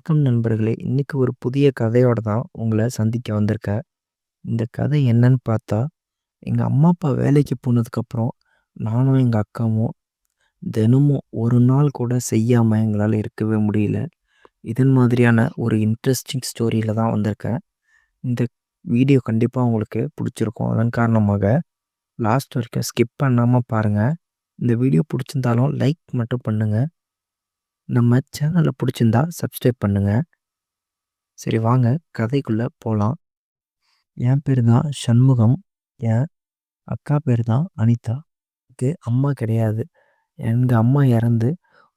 வணக்கம் நண்பர்களே! இன்னைக்கு ஒரு புதிய கதையோட தான் உங்களை சந்திக்க வந்திருக்கேன். இந்த கதை என்னன்னு பார்த்தா, எங்கள் அம்மா, அப்பா வேலைக்கு போனதுக்கப்புறம், நானும் எங்கள் அக்காவும் தினமும் ஒரு நாள் கூட செய்யாமல் எங்களால் இருக்கவே முடியல. இதன் மாதிரியான ஒரு இன்ட்ரெஸ்டிங் ஸ்டோரியில் தான் வந்திருக்கேன். இந்த வீடியோ கண்டிப்பாக உங்களுக்கு பிடிச்சிருக்கும் அதன் காரணமாக லாஸ்ட் வரைக்கும் ஸ்கிப் பண்ணாமல் பாருங்கள் இந்த வீடியோ பிடிச்சிருந்தாலும் லைக் மட்டும் பண்ணுங்கள் நம்ம சேனலை பிடிச்சிருந்தா சப்ஸ்கிரைப் பண்ணுங்க. சரி வாங்க கதைக்குள்ளே போகலாம் என் பேர் தான் சண்முகம். என் அக்கா பேர் தான் அனிதா. எனக்கு அம்மா கிடையாது. எங்கள் அம்மா இறந்து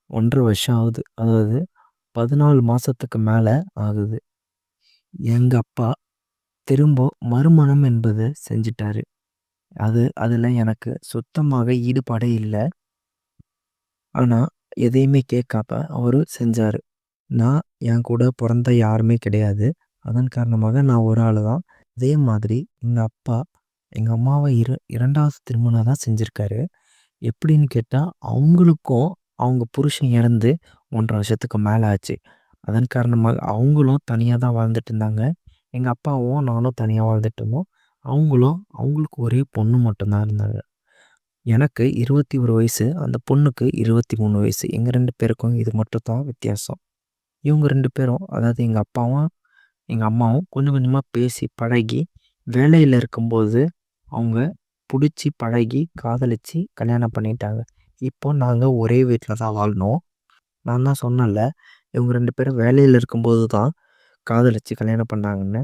1 1/2 வருஷம் ஆகுது. அதாவது பதினாலு மாதத்துக்கு மேலே ஆகுது. எங்கள் அப்பா திரும்ப மறுமணம் என்பது செஞ்சுட்டாரு. அது அதில் எனக்கு சுத்தமாக ஈடுபாடே இல்லை ஆனால் எதையுமே கேட்காப்ப அவரு செஞ்சார் நான் என் கூட பிறந்த யாருமே கிடையாது. அதன் காரணமாக நான் ஒரு ஆளு தான். அதே மாதிரி எங்கள் அப்பா எங்கள் அம்மாவை இர இரண்டாவது திருமணம் தான் செஞ்சுருக்காரு எப்படின்னு கேட்டால் அவங்களுக்கும் அவங்க புருஷன் இறந்து 1 1/2 வருஷத்துக்கு மேலே ஆச்சு. அதன் காரணமாக அவங்களும் தனியாக தான் வாழ்ந்துட்டு இருந்தாங்க. எங்கள் அப்பாவும் நானும் தனியாக வாழ்ந்துட்டு இருந்தோம். அவங்களும் அவங்களுக்கு ஒரே பொண்ணு மட்டும்தான் இருந்தாங்க. எனக்கு 21 வயசு. அந்த பொண்ணுக்கு 23 வயசு. எங்கள் ரெண்டு பேருக்கும் இது மட்டும் தான் வித்தியாசம். இவங்க ரெண்டு பேரும் அதாவது எங்கள் அப்பாவும், எங்கள் அம்மாவும் கொஞ்சம் கொஞ்சமாக பேசி பழகி, வேலையில் இருக்கும்போது அவங்க பிடிச்சி பழகி, காதலிச்சு கல்யாணம் பண்ணிட்டாங்க. இப்போ நாங்கள் ஒரே வீட்டில் தான் வாழ்ந்தோம். நான் தான் சொன்னேன்ல, இவங்க ரெண்டு பேரும் வேலையில் இருக்கும்போது தான் காதலிச்சு கல்யாணம் பண்ணாங்கன்னு.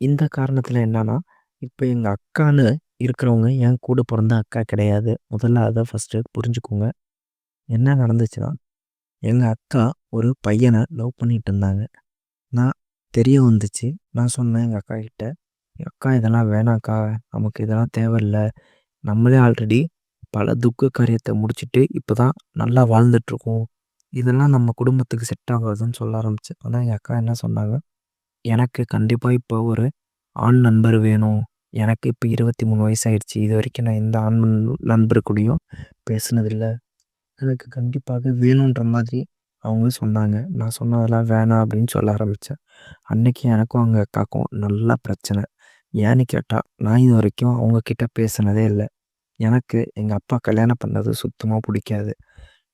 இந்த காரணத்தில் என்னன்னா, இப்போ எங்கள் அக்கான்னு இருக்கிறவங்க என் கூட பிறந்த அக்கா கிடையாது. முதல்ல அதை ஃபஸ்ட்டு புரிஞ்சுக்கோங்க. என்ன நடந்துச்சுன்னா, எங்கள் அக்கா ஒரு பையனை லவ் பண்ணிட்டு இருந்தாங்க. நான் தெரிய வந்துச்சு. நான் சொன்னேன் எங்க அக்காகிட்ட, "அக்கா இதெல்லாம் வேணாக்கா நமக்கு இதெல்லாம் தேவையில்லை நம்மளே ஆல்ரெடி பல துக்க காரியத்தை முடிச்சுட்டு இப்போ தான் நல்லா வாழ்ந்துட்டுருக்கோம் இதெல்லாம் நம்ம குடும்பத்துக்கு செட் ஆகாதுன்னு" சொல்ல ஆரம்பிச்சு ஆனால் எங்கள் அக்கா என்ன சொன்னாங்க, "எனக்கு கண்டிப்பாக இப்போ ஒரு ஆண் நண்பர் வேணும். எனக்கு இப்போ இருபத்தி மூணு வயசு இது வரைக்கும் நான் எந்த ஆண் நண்பர் கூடயும் பேசினதில்ல. எனக்கு கண்டிப்பாக வேணுன்ற மாதிரி அவங்க சொன்னாங்க." நான் சொன்னதெல்லாம் "அதெல்லாம் வேணாம்" அப்படின்னு சொல்ல ஆரம்பித்தேன் அன்றைக்கி எனக்கும் அவங்க அக்காவுக்கும் நல்ல பிரச்சனை. ஏன்னு கேட்டால் நான் இது வரைக்கும் அவங்கக்கிட்ட பேசினதே இல்லை எனக்கு எங்கள் அப்பா கல்யாணம் பண்ணது சுத்தமாக பிடிக்காது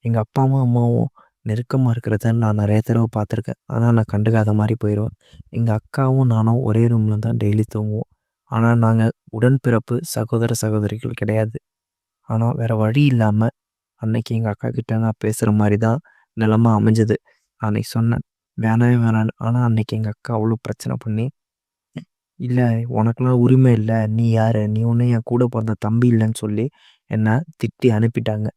எங்கள் அப்பாவும், அம்மாவும் நெருக்கமாக இருக்கிறத நான் நிறைய தடவை பார்த்துருக்கேன். ஆனால் நான் கண்டுக்காத மாதிரி போயிடுவேன் எங்கள் அக்காவும் நானும் ஒரே ரூமில் தான் டெய்லி தூங்குவோம். ஆனால் நாங்கள் உடன்பிறப்பு சகோதர, சகோதரிகள் கிடையாது. ஆனால் வேறு வழி இல்லாமல் அன்னைக்கு எங்கள் அக்கா கிட்ட நான் பேசுகிற மாதிரி தான் நிலைமை அமைஞ்சது. அன்னைக்கு சொன்னேன், வேணவே வேணான்னு. ஆனால் அன்னைக்கு எங்கள் அக்கா அவ்வளோ பிரச்சனை பண்ணி, இல்லை உனக்குலாம் உரிமை இல்லை நீ யார் நீ ஒன்று என் கூட பிறந்த தம்பி இல்லைன்னு சொல்லி என்னை திட்டி அனுப்பிட்டாங்க.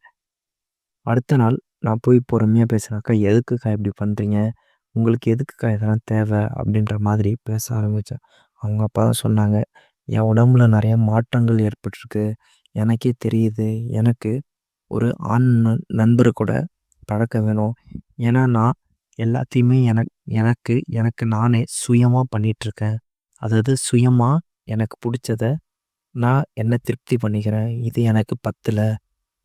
அடுத்த நாள் நான் போய் பொறுமையாக பேசுனாக்கா "அக்கா எதுக்குக்கா இப்படி பண்ணுறீங்க உங்களுக்கு எதுக்குக்கா இதெல்லாம் தேவை?" அப்படின்ற மாதிரி பேச ஆரம்பித்தேன் அவங்க அப்பா தான் சொன்னாங்க, "என் உடம்புல நிறைய மாற்றங்கள் ஏற்பட்டிருக்கு. எனக்கே தெரியுது. எனக்கு ஒரு ஆண் நண் நண்பர் கூட பழக்கம் வேணும். ஏன்னா நான் எல்லாத்தையுமே எனக் எனக்கு எனக்கு நானே சுயமாக பண்ணிகிட்ருக்கேன் அதாவது சுயமாக எனக்கு பிடிச்சத நான் என்ன திருப்தி பண்ணிக்கிறேன். இது எனக்கு பத்தல.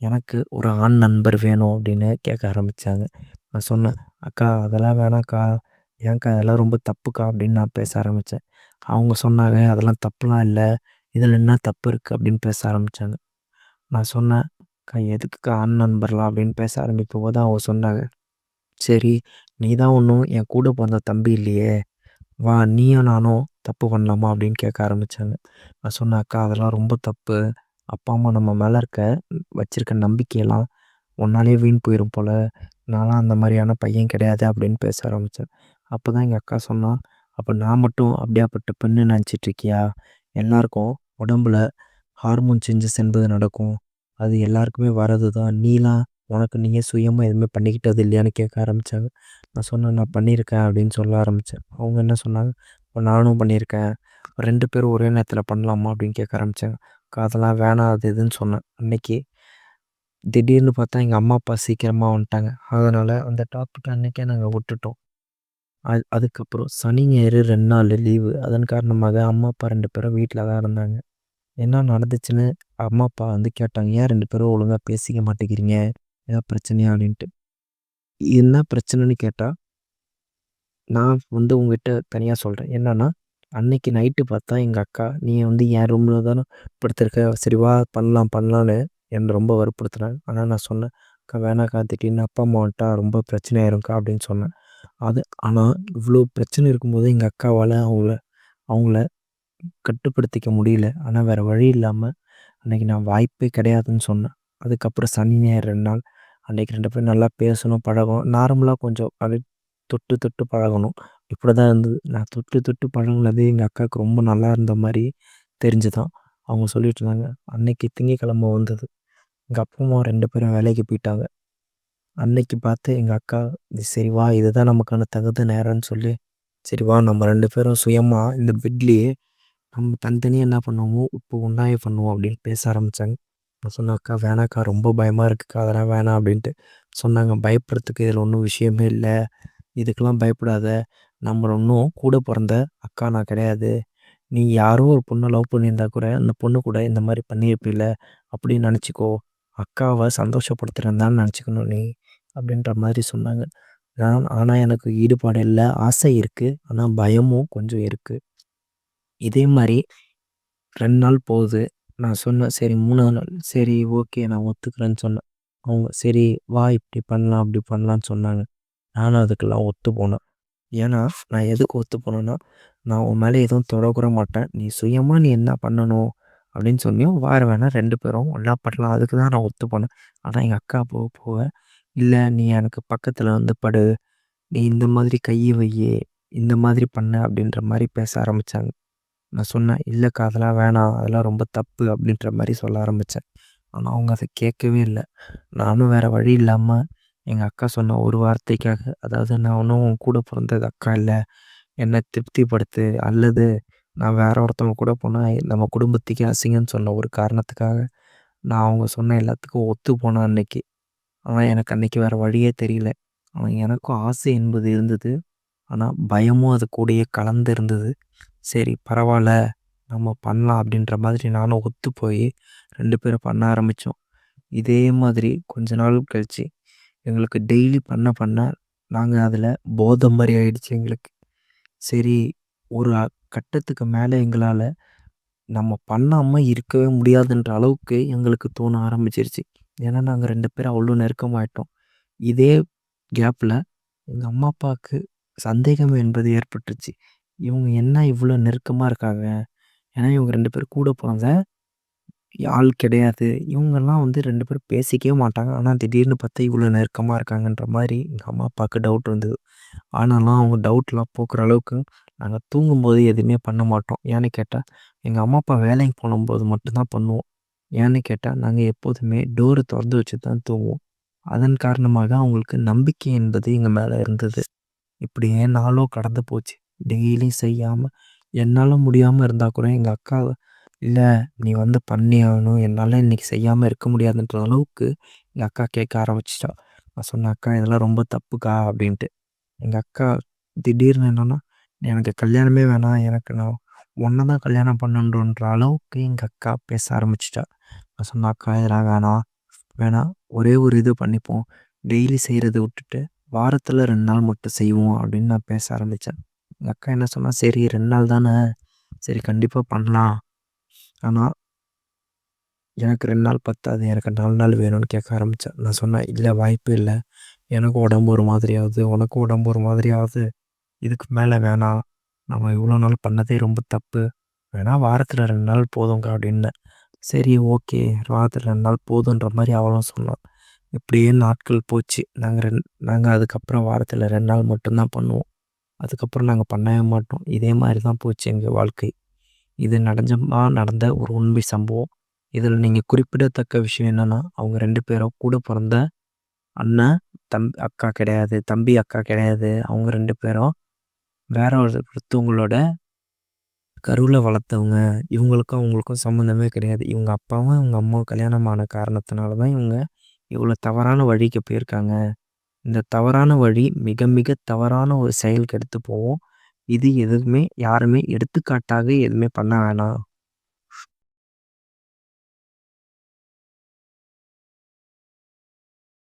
எனக்கு ஒரு ஆண் நண்பர் வேணும்" அப்படின்னு கேட்க ஆரம்பித்தாங்க நான் சொன்னேன், "அக்கா அதெல்லாம் வேணாம்க்கா. ஏன்க்கா அதெல்லாம் ரொம்ப தப்புக்கா" அப்படின்னு நான் பேச ஆரம்பித்தேன் அவங்க சொன்னாங்க, "அதெல்லாம் தப்புலாம் இல்லை இதில் என்ன தப்பு இருக்குது அப்படின்னு பேச ஆரம்பித்தாங்க நான் சொன்னேன், "அக்கா எதுக்குக்கா அண்ணன் நண்பர்லாம்?" அப்படின்னு பேச ஆரம்பிக்கும்போது அவங்க சொன்னாங்க, "சரி நீ தான் ஒன்றும் என் கூட பிறந்த தம்பி இல்லையே. வா நீயும் நானும் தப்பு பண்ணலாமா?" அப்படின்னு கேட்க ஆரம்பித்தாங்க நான் சொன்னேன், "அக்கா அதெல்லாம் ரொம்ப தப்பு. அப்பா, அம்மா நம்ம மேலே இருக்க வச்சுருக்க நம்பிக்கையெல்லாம் உன்னாலயே வீண் போயிடும் போல் நான்லாம் அந்த மாதிரியான பையன் கிடையாது" அப்படின்னு பேச ஆரம்பித்தேன் அப்போ தான் எங்கள் அக்கா சொன்னால் அப்போ நான் மட்டும் அப்படியாப்பட்ட பெண்ணு நினச்சிட்ருக்கியா எல்லாருக்கும் உடம்புல ஹார்மோன் சேஞ்சஸ் என்பது நடக்கும். அது எல்லாருக்குமே வரது தான். நீலாம் உனக்கு நீயே சுயமாக எதுவுமே பண்ணிக்கிட்டது இல்லையான்னு?" கேட்க ஆரம்பித்தாங்க நான் சொன்னேன், "நான் பண்ணியிருக்கேன்" அப்படின்னு சொல்ல ஆரம்பித்தேன் அவங்க என்ன சொன்னாங்க, இப்போ நானும் பண்ணியிருக்கேன். ரெண்டு பேரும் ஒரே நேரத்தில் பண்ணலாமா?" அப்படின்னு கேட்க ஆரம்பித்தாங்க அதெல்லாம் வேணாம் அது இதுன்னு" சொன்னேன். அன்னைக்கு திடீர்னு பார்த்தா எங்கள் அம்மா, அப்பா சீக்கிரமாக வந்துட்டாங்க. அதனால் அந்த டாப்பிக்கை அன்னைக்கே நாங்கள் விட்டுட்டோம். அது அதுக்கப்புறம் சனி, ஞாயிறு ரெண்டு நாள் லீவு. அதன் காரணமாக அம்மா, அப்பா ரெண்டு பேரும் வீட்டில் தான் இருந்தாங்க. என்ன நடந்துச்சுன்னு அம்மா, அப்பா வந்து கேட்டாங்க. "ஏன் ரெண்டு பேரும் ஒழுங்காக பேசிக்க மாட்டேங்கிறீங்க? ஏதாவது பிரச்சனையா?" அப்படின்ட்டு. என்ன பிரச்சனைன்னு கேட்டா, நான் வந்து உங்ககிட்ட தனியாக சொல்கிறேன் என்னென்னா அன்னைக்கு நைட்டு பார்த்தா எங்கள் அக்கா நீ வந்து என் ரூமில் தானே படுத்திருக்க சரி வா பண்ணலாம் பண்ணலான்னு என்னை ரொம்ப வற்புறுத்தினாங்க ஆனால் நான் சொன்னேன் அக்கா வேணாக்கா திடீர்னு அப்பா அம்மா வந்துட்டா ரொம்ப பிரச்சனை ஆயிரும்க்கா அப்படின்னு சொன்னேன் அது ஆனால் இவ்வளோ பிரச்சனை இருக்கும்போது எங்கள் அக்காவால் அவங்கள அவங்கள கட்டுப்படுத்திக்க முடியல. ஆனால் வேறு வழி இல்லாமல் அன்றைக்கி நான் வாய்ப்பே கிடையாதுன்னு சொன்னேன். அதுக்கப்புறம் சனி ஞாயிறு ரெண்டு நாள் அன்றைக்கி ரெண்டு பேரும் நல்லா பேசணும் பழகணும். நார்மலாக கொஞ்சம் அப்படியே தொட்டு தொட்டு பழகணும். இப்படி தான் இருந்தது. நான் தொட்டு தொட்டு பழகுனதே எங்கள் அக்காவுக்கு ரொம்ப நல்லா இருந்த மாதிரி தெரிஞ்சுதான். அவங்க சொல்லிட்டு இருந்தாங்க அன்னைக்கு திங்கக்கிழம வந்தது. எங்கள் அப்பா அம்மா ரெண்டு பேரும் வேலைக்கு போயிட்டாங்க. அன்னைக்கு பார்த்து எங்கள் அக்கா சரி வா இதுதான் நமக்கான தகுந்த நேரம்னு சொல்லி சரி வா நம்ம ரெண்டு பேரும் சுயமாக இந்த பெட்லேயே நம்ம தனித்தனியாக என்ன பண்ணுவோமோ இப்போ ஒன்றாவே பண்ணுவோம் அப்படின்னு பேச ஆரம்பித்தாங்க நான் சொன்னேன் அக்கா வேணாக்கா ரொம்ப பயமாக இருக்குக்கா அதெல்லாம் வேணாம் அப்படின்ட்டு சொன்னாங்க. பயப்படுறதுக்கு இதில் ஒன்றும் விஷயமே இல்லை. இதுக்கெல்லாம் பயப்படாத. நம்ம இன்னும் கூட பிறந்த அக்கா நான் கிடையாது. நீ யாரோ ஒரு பொண்ணை லவ் பண்ணியிருந்தா கூட அந்த பொண்ணு கூட இந்த மாதிரி பண்ணியிருப்பில்ல அப்படின்னு நினச்சிக்கோ. அக்காவை சந்தோஷப்படுத்துகிறேன் தான் நினச்சிக்கணும் நீ. அப்படின்ற மாதிரி சொன்னாங்க. நான் ஆனால் எனக்கு ஈடுபாடு இல்லை ஆசை இருக்குது ஆனால் பயமும் கொஞ்சம் இருக்குது இதே மாதிரி ரெண்டு நாள் போகுது. நான் சொன்னேன் சரி மூணாவது நாள் சரி ஓகே நான் ஒத்துக்கிறேன்னு சொன்னேன். அவங்க சரி வா இப்படி பண்ணலாம் அப்படி பண்ணலான்னு சொன்னாங்க. நானும் அதுக்கெல்லாம் ஒத்து போனேன். ஏன்னா நான் எதுக்கு ஒத்து போனேன்னா நான் உன் மேலே எதுவும் தொடக்கூட மாட்டேன். நீ சுயமாக நீ என்ன பண்ணணும் அப்படின்னு சொன்னியும் வார வேணால் ரெண்டு பேரும் ஒன்றா பண்ணலாம். அதுக்கு தான் நான் ஒத்து போனேன். ஆனால் எங்கள் அக்கா போக போக இல்லை நீ எனக்கு பக்கத்தில் வந்து படு. நீ இந்த மாதிரி கையை வையே. இந்த மாதிரி பண்ண அப்படின்ற மாதிரி பேச ஆரம்பித்தாங்க நான் சொன்னேன் இல்லைக்கா அதெல்லாம் வேணாம். அதெல்லாம் ரொம்ப தப்பு அப்படின்ற மாதிரி சொல்ல ஆரம்பித்தேன் ஆனால் அவங்க அதை கேட்கவே இல்லை. நானும் வேறு வழி இல்லாமல் எங்கள் அக்கா சொன்ன ஒரு வார்த்தைக்காக அதாவது நான் ஒன்றும் உன் கூட பிறந்தது அக்கா இல்லை. என்னை திருப்திப்படுத்து அல்லது நான் வேற ஒருத்தவங்க கூட போனால் நம்ம குடும்பத்துக்கே அசிங்கன்னு சொன்ன ஒரு காரணத்துக்காக நான் அவங்க சொன்ன எல்லாத்துக்கும் ஒத்து போனேன் அன்னைக்கு. ஆனால் எனக்கு அன்னைக்கு வேறு வழியே தெரியல. ஆனால் எனக்கும் ஆசை என்பது இருந்தது. ஆனால் பயமும் அது கூடயே கலந்து இருந்தது. சரி பரவாயில்ல நம்ம பண்ணலாம் அப்படின்ற மாதிரி நானும் ஒத்து போய் ரெண்டு பேரும் பண்ண ஆரம்பித்தோம் இதே மாதிரி கொஞ்ச நாள் கழிச்சு எங்களுக்கு டெய்லி பண்ண பண்ண நாங்கள் அதில் போதை மாதிரி ஆயிடுச்சு எங்களுக்கு. சரி ஒரு கட்டத்துக்கு மேலே எங்களால் நம்ம பண்ணாமல் இருக்கவே முடியாதுன்ற அளவுக்கு எங்களுக்கு தோண ஆரம்பிச்சிருச்சு. ஏன்னா நாங்கள் ரெண்டு பேரும் அவ்வளோ நெருக்கமாயிட்டோம் இதே கேப்பில் எங்கள் அம்மா அப்பாவுக்கு சந்தேகம் என்பது ஏற்பட்டுச்சு இவங்க என்ன இவ்வளோ நெருக்கமாக இருக்காங்க? ஏன்னா இவங்க ரெண்டு பேரும் கூட பிறந்த ஆள் கிடையாது. இவங்கெல்லாம் வந்து ரெண்டு பேரும் பேசிக்கவே மாட்டாங்க. ஆனால் திடீர்னு பார்த்தா இவ்வளோ நெருக்கமாக இருக்காங்கன்ற மாதிரி எங்கள் அம்மா அப்பாவுக்கு டவுட் இருந்தது. ஆனாலும் அவங்க டவுட்லாம் போக்குற அளவுக்கு நாங்கள் தூங்கும்போது எதுவுமே பண்ண மாட்டோம். ஏன்னு கேட்டால் எங்கள் அம்மா அப்பா வேலைக்கு போகும்போது மட்டும்தான் பண்ணுவோம். ஏன்னு கேட்டால் நாங்கள் எப்போதுமே டோரை திறந்து வச்சு தான் தூங்குவோம். அதன் காரணமாக அவங்களுக்கு நம்பிக்கை என்பது எங்கள் மேலே இருந்தது. இப்படியே நாளும் கடந்து போச்சு? டெய்லியும் செய்யாமல் என்னால் முடியாமல் இருந்தால் கூட எங்கள் அக்கா இல்லை நீ வந்து பண்ணி ஆகணும் என்னால் இன்றைக்கி செய்யாமல் இருக்க முடியாதுன்ற அளவுக்கு எங்கள் அக்கா கேட்க ஆரம்பிச்சிட்டா. நான் சொன்னேன் அக்கா இதெல்லாம் ரொம்ப தப்புக்கா? அப்படின்ட்டு. எங்கள் அக்கா திடீர்னு என்னென்னா எனக்கு கல்யாணமே வேணாம். எனக்கு நான் ஒன்றை தான் கல்யாணம் பண்ணணுன்ற அளவுக்கு எங்கள் அக்கா பேச ஆரம்பிச்சிட்டா. நான் சொன்னேன் அக்கா இதெல்லாம் வேணாம். வேணாம் ஒரே ஒரு இது பண்ணிப்போம். டெய்லி செய்கிறத விட்டுட்டு வாரத்தில் ரெண்டு நாள் மட்டும் செய்வோம் அப்படின்னு நான் பேச ஆரம்பித்தேன் எங்கள் அக்கா என்ன சொன்னால் சரி ரெண்டு நாள் தானே. சரி கண்டிப்பாக பண்ணலாம். ஆனால் எனக்கு ரெண்டு நாள் பத்தாது. எனக்கு நாலு நாள் வேணும்னு கேட்க ஆரம்பித்தேன் நான் சொன்னேன் இல்லை வாய்ப்பு இல்லை. எனக்கும் உடம்பு ஒரு மாதிரியாகுது. உனக்கும் உடம்பு ஒரு மாதிரியாகுது. இதுக்கு மேலே வேணாம். நம்ம இவ்வளோ நாள் பண்ணதே ரொம்ப தப்பு. வேணால் வாரத்தில் ரெண்டு நாள் போதுங்க அப்படின்னு. சரி ஓகே. வாரத்தில் ரெண்டு நாள் போதுன்ற மாதிரி அவளும் சொன்னான் இப்படியே நாட்கள் போச்சு. நாங்கள் ரெண்டு நாங்கள் அதுக்கப்புறம் வாரத்தில் ரெண்டு நாள் மட்டும்தான் பண்ணுவோம். அதுக்கப்புறம் நாங்கள் பண்ணவே மாட்டோம். இதே மாதிரி தான் போச்சு எங்கள் வாழ்க்கை. இது நடஞ்சமாக நடந்த ஒரு உண்மை சம்பவம். இதில் நீங்கள் குறிப்பிடத்தக்க விஷயம் என்னென்னா அவங்க ரெண்டு பேரும் கூட பிறந்த அண்ணன் தம் அக்கா கிடையாது தம்பி அக்கா கிடையாது. அவங்க ரெண்டு பேரும் வேற ஒருத்தவங்களோட கருவில் வளர்த்தவங்க இவங்களுக்கும் அவங்களுக்கும் சம்மந்தமே கிடையாது. இவங்க அப்பாவும் இவங்க அம்மாவும் கல்யாணமான காரணத்தினால தான் இவங்க இவ்வளோ தவறான வழிக்கு போயிருக்காங்க. இந்த தவறான வழி மிக மிக தவறான ஒரு செயலுக்கு எடுத்து போவோம் இது எதுவுமே யாருமே எடுத்துக்காட்டாக எதுவுமே பண்ண வேணாம்.